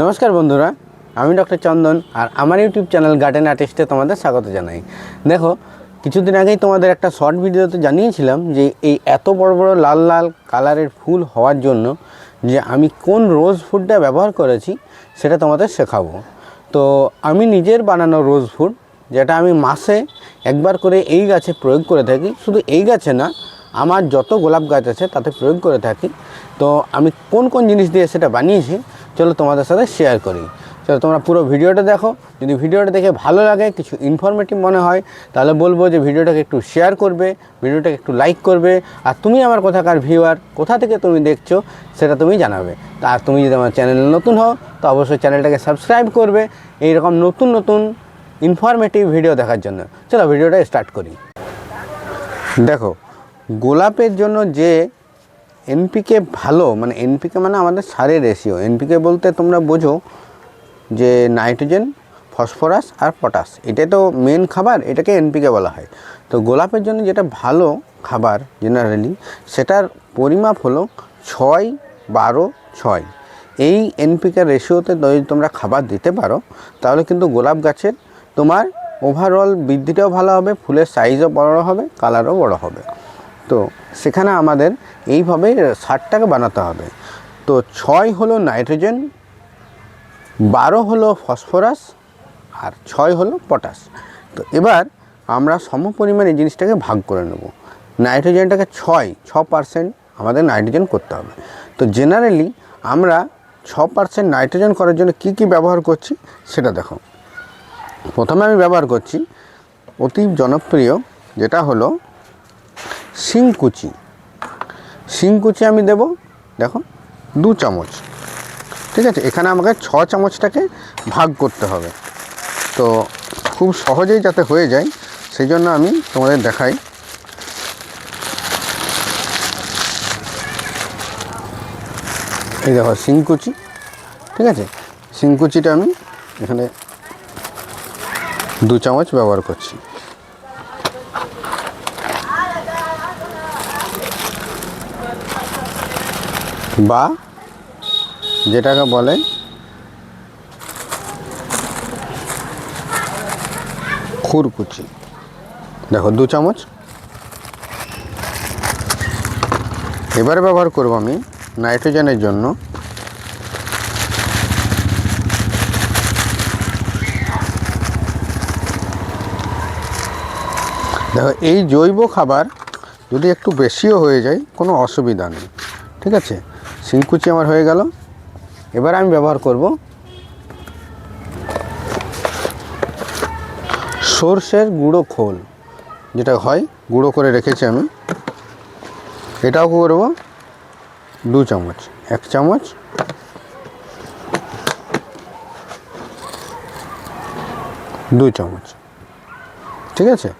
নমস্কার বন্ধুরা, আমি ডক্টর চন্দন আর আমার ইউটিউব চ্যানেল গার্ডেন আর্টিস্টে তোমাদের স্বাগত জানাই। দেখো, কিছুদিন আগেই তোমাদের একটা শর্ট ভিডিওতে জানিয়েছিলাম যে এই এত বড় বড় লাল লাল কালারের ফুল হওয়ার জন্য যে আমি কোন রোজ ফুডটা ব্যবহার করেছি সেটা তোমাদের শেখাবো। তো আমি নিজের বানানো রোজ ফুড যেটা আমি মাসে একবার করে এই গাছে প্রয়োগ করে থাকি, শুধু এই গাছে না, আমার যত গোলাপ গাছ আছে তাতে প্রয়োগ করে থাকি। তো আমি কোন কোন জিনিস দিয়ে সেটা বানিয়েছি চলো তোমাদের সাথে শেয়ার করি। চলো তোমরা পুরো ভিডিওটা দেখো। যদি ভিডিওটা দেখে ভালো লাগে, কিছু ইনফরমেটিভ মনে হয়, তাহলে বলব যে ভিডিওটাকে একটু শেয়ার করবে, ভিডিওটাকে একটু লাইক করবে। আর তুমি আমার কোথাকার ভিউয়ার কোথা থেকে তুমি দেখছ, সেটা তুমি জানাবে। আর তুমি যদি আমার চ্যানেলে নতুন হও, তো অবশ্যই চ্যানেলটাকে সাবস্ক্রাইব করবে। এইরকম নতুন নতুন ইনফরমেটিভ ভিডিও দেখার জন্য। চলো ভিডিওটা স্টার্ট করি। দেখো, গোলাপের জন্য যে এনপিকে ভালো মানে এনপিকে মানে আমাদের সারের রেশিও এনপিকে বলতে তোমরা বোঝো যে নাইট্রোজেন, ফসফরাস আর পটাশ। এটা তো মেন খাবার, এটাকে এনপিকে বলা হয়। তো গোলাপের জন্য যেটা ভালো খাবার জেনারেলি সেটার পরিমাপ হলো ছয় বারো ছয়। এই এনপিকে রেশিওতে যদি তোমরা খাবার দিতে পারো, তাহলে কিন্তু গোলাপ গাছের তোমার ওভারঅল বৃদ্ধিটাও ভালো হবে, ফুলের সাইজও বড় হবে কালারও বড় হবে। তো সেখানে আমাদের এইভাবে সারটাকে বানাতে হবে। তো ছয় হলো নাইট্রোজেন, বারো হলো ফসফরাস, আর ছয় হলো পটাশ। তো এবার আমরা সম পরিমাণে জিনিসটাকে ভাগ করে নেব। নাইট্রোজেনটাকে ছয়, ছ পার্সেন্ট আমাদের নাইট্রোজেন করতে হবে। তো জেনারেলি আমরা ছ পার্সেন্ট নাইট্রোজেন করার জন্য কি কি ব্যবহার করছি সেটা দেখো। প্রথমে আমি ব্যবহার করছি অতি জনপ্রিয় যেটা হলো শিংকুচি শিংকুচি আমি দেব, দেখো, দু চামচ। ঠিক আছে, এখানে আমাকে ছ চামচটাকে ভাগ করতে হবে। তো খুব সহজেই যাতে হয়ে যায়, সেই জন্য আমি তোমাদের দেখাই। এই দেখো শিংকুচি ঠিক আছে শিংকুচিটা আমি এখানে দু চামচ ব্যবহার করছি। বা যেটাকে বলে খুরকুচি। দেখো, দু চামচ। এবারে ব্যবহার করব আমি নাইট্রোজেনের জন্য। দেখো, এই জৈব খাবার যদি একটু বেশিও হয়ে যায়, কোনো অসুবিধা নেই। ঠিক আছে? শিংকুচি আমার হয়ে গেল। এবার আমি ব্যবহার করব সর্ষের গুঁড়ো খোল, যেটা হয়, গুঁড়ো করে রেখেছি আমি। এটাও করব দু চামচ, এক চামচ। দু চামচ, ঠিক আছে?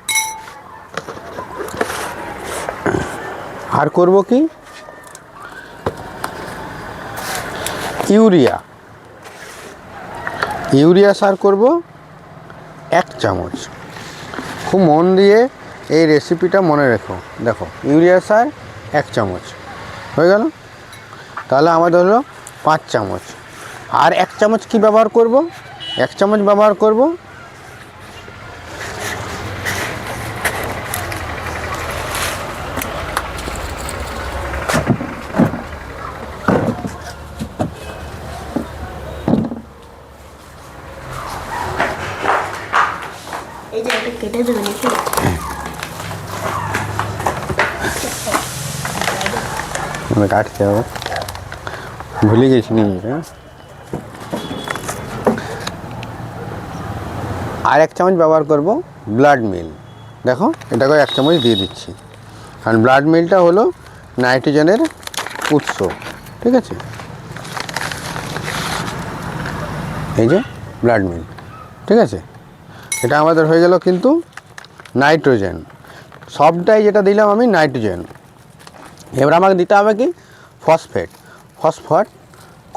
আর করব কি? ইউরিয়া। ইউরিয়া সার করব এক চামচ। খুব মন দিয়ে এই রেসিপিটা মনে রেখো। দেখো, ইউরিয়া সার এক চামচ। হয়ে গেল? তাহলে আমাদের হলো পাঁচ চামচ। আর এক চামচ কি ব্যবহার করব? এক চামচ ব্যবহার করব কাটতে হবে ভুলে গেছি নাকি হ্যাঁ? আর এক চামচ ব্যবহার করব ব্লাড মিল দেখো এটাকে এক চামচ দিয়ে দিচ্ছি। কারণ ব্লাড মিলটা হলো নাইট্রোজেনের উৎস, ঠিক আছে? এই যে ব্লাড মিল ঠিক আছে? এটা আমাদের হয়ে গেল কিন্তু নাইট্রোজেন। সবটাই যেটা দিলাম আমি নাইট্রোজেন। এবার আমাকে দিতে হবে কি? ফসফেট। ফসফট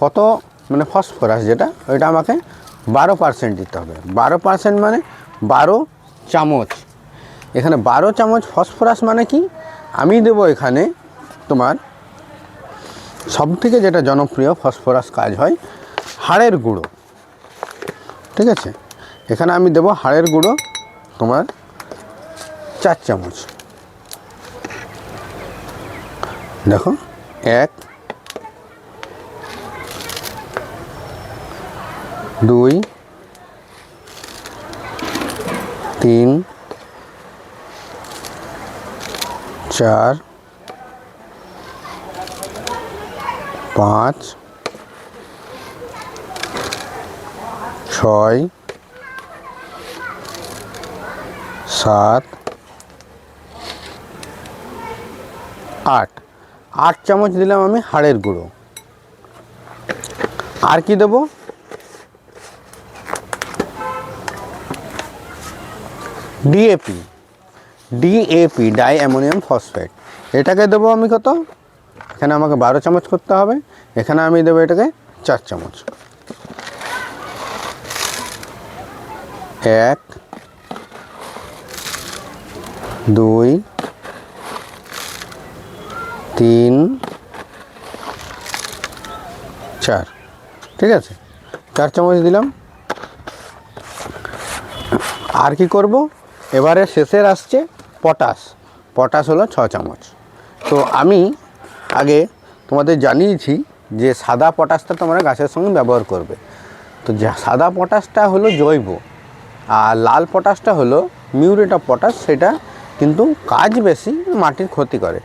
কত? মানে ফসফরাস যেটা, ওইটা আমাকে বারো পার্সেন্ট দিতে হবে। বারো পার্সেন্ট মানে বারো চামচ। এখানে বারো চামচ ফসফরাস মানে কি? আমি দেবো এখানে তোমার সব থেকে যেটা জনপ্রিয় ফসফরাস কাজ হয় হাড়ের গুঁড়ো। ঠিক আছে? এখানে আমি দেবো হাড়ের গুঁড়ো, তোমার চার চামচ। দেখো, এক, দুই, তিন, চার, পাঁচ, ছয় সাত। আট। আট চামচ দিলাম আমি হাড়ের গুঁড়ো। আর কি দেবো? DAP DAP die ammonium phosphate এটাকে দেবো আমি কত? এখানে আমাকে বারো চামচ করতে হবে। এখানে আমি দেবো এটাকে চার চামচ। এক দুই, তিন, চার। ঠিক আছে? চার চামচ দিলাম। আর কি করব? এবারে শেষের আসছে পটাশ। পটাশ হলো ছ চামচ। তো আমি আগে তোমাদের জানিয়েছি যে সাদা পটাশটা তোমরা গাছের সঙ্গে ব্যবহার করবে। তো সাদা পটাশটা হলো জৈব। আর লাল পটাশটা হলো মিউরেট অফ পটাশ, সেটা কিন্তু কাজ বেশি, মাটির ক্ষতি করে।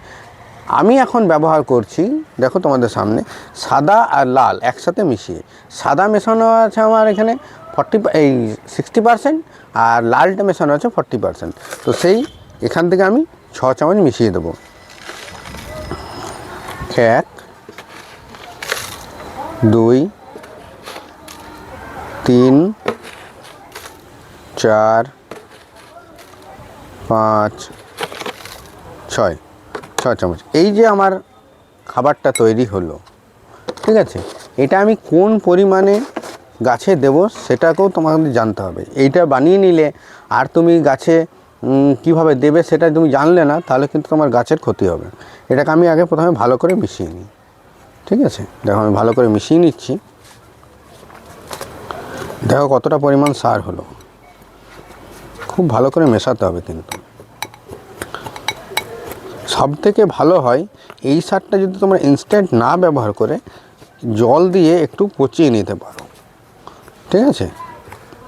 আমি এখন ব্যবহার করছি, দেখো তোমাদের সামনে, সাদা আর লাল একসাথে মিশিয়ে। সাদা মেশানো আছে আমার এখানে ফর্টি এই সিক্সটি পার্সেন্ট আর লালটা মেশানো আছে ফর্টি পার্সেন্ট তো সেই এখান থেকে আমি ছ চামচ মিশিয়ে দেবো। এক, দুই, তিন, চার পাঁচ, ছয় ছ চামচ। এই যে আমার খাবারটা তৈরি হলো, ঠিক আছে? এটা আমি কোন পরিমাণে গাছে দেব সেটাকেও তোমাদের জানতে হবে। এইটা বানিয়ে নিলে আর তুমি গাছে কীভাবে দেবে সেটা তুমি জানলে না, তাহলে কিন্তু তোমার গাছের ক্ষতি হবে। এটাকে আমি আগে প্রথমে ভালো করে মিশিয়ে নিই, ঠিক আছে? দেখো, আমি ভালো করে মিশিয়ে নিচ্ছি। দেখো কতটা পরিমাণ সার হলো। খুব ভালো করে মেশাতে হবে কিন্তু। সব থেকে ভালো হয়, এই সারটা যদি তোমরা ইনস্ট্যান্ট না ব্যবহার করে, জল দিয়ে একটু পচিয়ে নিতে পারো। ঠিক আছে?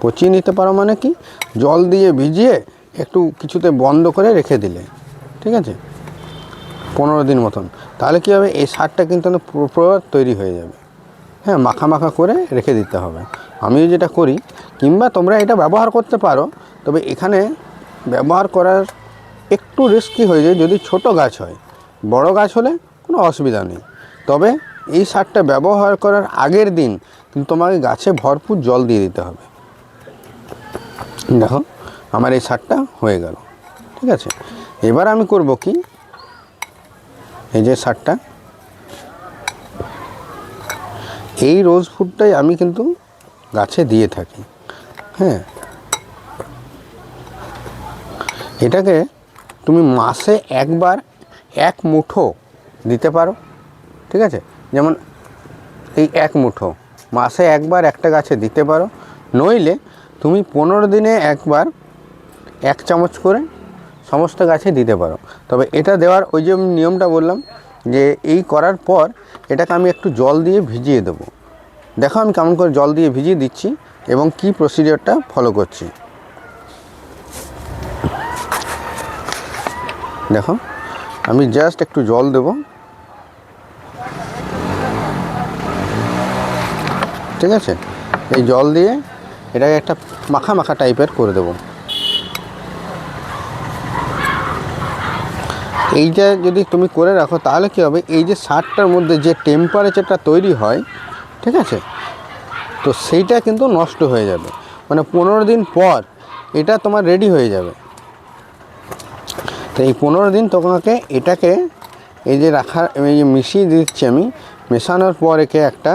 পচিয়ে নিতে পারো মানে কি? জল দিয়ে ভিজিয়ে একটু কিছুতে বন্ধ করে রেখে দিলে। ঠিক আছে? পনেরো দিন মতন। তাহলে কী হবে? এই সারটা কিন্তু পুরো তৈরি হয়ে যাবে। হ্যাঁ মাখা মাখা করে রেখে দিতে হবে। আমিও যেটা করি, কিংবা তোমরা এটা ব্যবহার করতে পারো, তবে এখানে ব্যবহার করার একটু রিস্কি হয়ে যায় যদি ছোট গাছ হয়। বড় গাছ হলে কোনো অসুবিধা নেই। তবে এই সারটা ব্যবহার করার আগের দিন কিন্তু তোমাকে গাছে ভরপুর জল দিয়ে দিতে হবে। দেখো, আমার এই সারটা হয়ে গেল। ঠিক আছে? এবার আমি করব কি? এই যে সারটা। এই রোজ ফুডটাই আমি কিন্তু গাছে দিয়ে থাকি। হ্যাঁ? এটাকে তুমি মাসে একবার এক মুঠো দিতে পারো, ঠিক আছে? যেমন এই এক মুঠো, মাসে একবার একটা গাছে দিতে পারো, নইলে তুমি পনেরো দিনে একবার এক চামচ করে সমস্ত গাছে দিতে পারো। তবে এটা দেওয়ার ওই যে নিয়মটা বললাম, যে এই করার পর এটাকে আমি একটু জল দিয়ে ভিজিয়ে দেবো। দেখো আমি কেমন করে জল দিয়ে ভিজিয়ে দিচ্ছি এবং কি প্রসিডিওরটা ফলো করছি। দেখো, আমি জাস্ট একটু জল দেব। ঠিক আছে? এই জল দিয়ে এটাকে একটা মাখা মাখা টাইপের করে দেবো। এইটা যদি তুমি করে রাখো, তাহলে কী হবে? এই যে সারটার মধ্যে যে টেম্পারেচারটা তৈরি হয়, ঠিক আছে? তো সেইটা কিন্তু নষ্ট হয়ে যাবে। মানে পনেরো দিন পর এটা তোমার রেডি হয়ে যাবে। তো এই পনেরো দিন তোমাকে এটাকে এই যে রাখার, এই যে মিশিয়ে দিচ্ছি আমি, মেশানোর পর একে একটা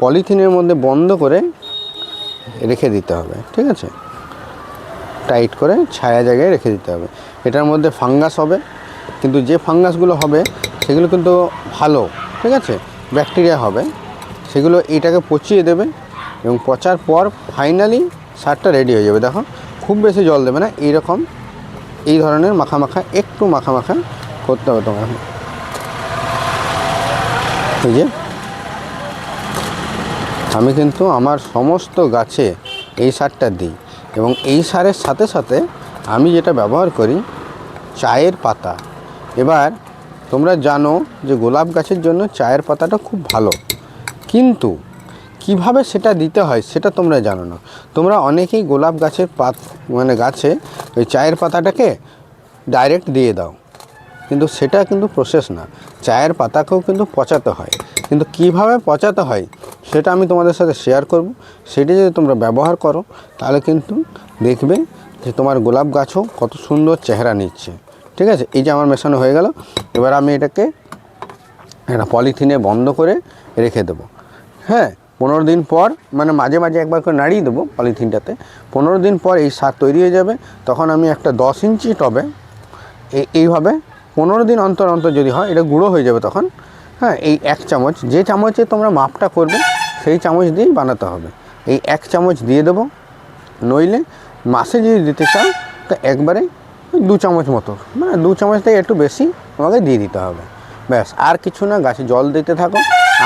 পলিথিনের মধ্যে বন্ধ করে রেখে দিতে হবে, ঠিক আছে? টাইট করে ছায়া জায়গায় রেখে দিতে হবে। এটার মধ্যে ফাঙ্গাস হবে, কিন্তু যে ফাঙ্গাসগুলো হবে সেগুলো কিন্তু ভালো, ঠিক আছে? ব্যাকটেরিয়া হবে, সেগুলো এটাকে পচিয়ে দেবে এবং পচার পর ফাইনালি সারটা রেডি হয়ে যাবে। দেখো, খুব বেশি জল দেবে না, এইরকম এই ধরনের মাখা মাখা একটু মাখা মাখা করতে হবে তোমার এই যে, আমি কিন্তু আমার সমস্ত গাছে এই সারটা দিই এবং এই সারের সাথে সাথে আমি যেটা ব্যবহার করি, চায়ের পাতা। এবার তোমরা জানো যে গোলাপ গাছের জন্য চায়ের পাতাটা খুব ভালো। কিন্তু কীভাবে সেটা দিতে হয় সেটা তোমরা জানো না। তোমরা অনেকেই গোলাপ গাছের পাত মানে গাছে ওই চায়ের পাতাটাকে ডাইরেক্ট দিয়ে দাও। কিন্তু সেটা কিন্তু প্রসেস না। চায়ের পাতাকেও কিন্তু পচাতে হয়। কিন্তু কীভাবে পচাতে হয় সেটা আমি তোমাদের সাথে শেয়ার করব। সেটা যদি তোমরা ব্যবহার করো, তাহলে কিন্তু দেখবে যে তোমার গোলাপ গাছও কত সুন্দর চেহারা নিচ্ছে। ঠিক আছে? এই যে আমার মেশানো হয়ে গেল। এবার আমি এটাকে একটা পলিথিনে বন্ধ করে রেখে দেবো। হ্যাঁ? পনেরো দিন পর মানে মাঝে মাঝে একবার করে নাড়িয়ে দেবো পলিথিনটাতে। পনেরো দিন পর এই সার তৈরি হয়ে যাবে। তখন আমি একটা দশ ইঞ্চি টবে এই এইভাবে পনেরো দিন অন্তর অন্তর যদি হয়, এটা গুঁড়ো হয়ে যাবে তখন। হ্যাঁ এই এক চামচ, যে চামচে তোমরা মাপটা করবে, সেই চামচ দিয়েই বানাতে হবে। এই এক চামচ দিয়ে দেবো। নইলে মাসে যদি দিতে চাও, তো একবারে দু চামচ মতো মানে দু চামচ থেকে একটু বেশি তোমাকে দিয়ে দিতে হবে। ব্যাস, আর কিছু না, গাছে জল দিতে থাকো।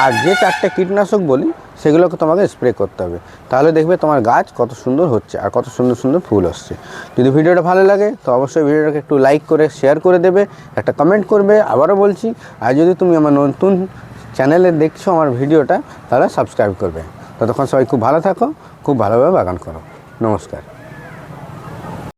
আর যে চারটে কীটনাশক বলি, সেগুলোকে তোমাকে স্প্রে করতে হবে। তাহলে দেখবে তোমার গাছ কত সুন্দর হচ্ছে আর কত সুন্দর সুন্দর ফুল আসছে। যদি ভিডিওটা ভালো লাগে, তো অবশ্যই ভিডিওটাকে একটু লাইক করে শেয়ার করে দেবে, একটা কমেন্ট করবে, আবারও বলছি। আর যদি তুমি আমার নতুন চ্যানেলে দেখছ আমার ভিডিওটা, তাহলে সাবস্ক্রাইব করবে। ততক্ষণ সবাই খুব ভালো থাকো, খুব ভালোভাবে বাগান করো। নমস্কার।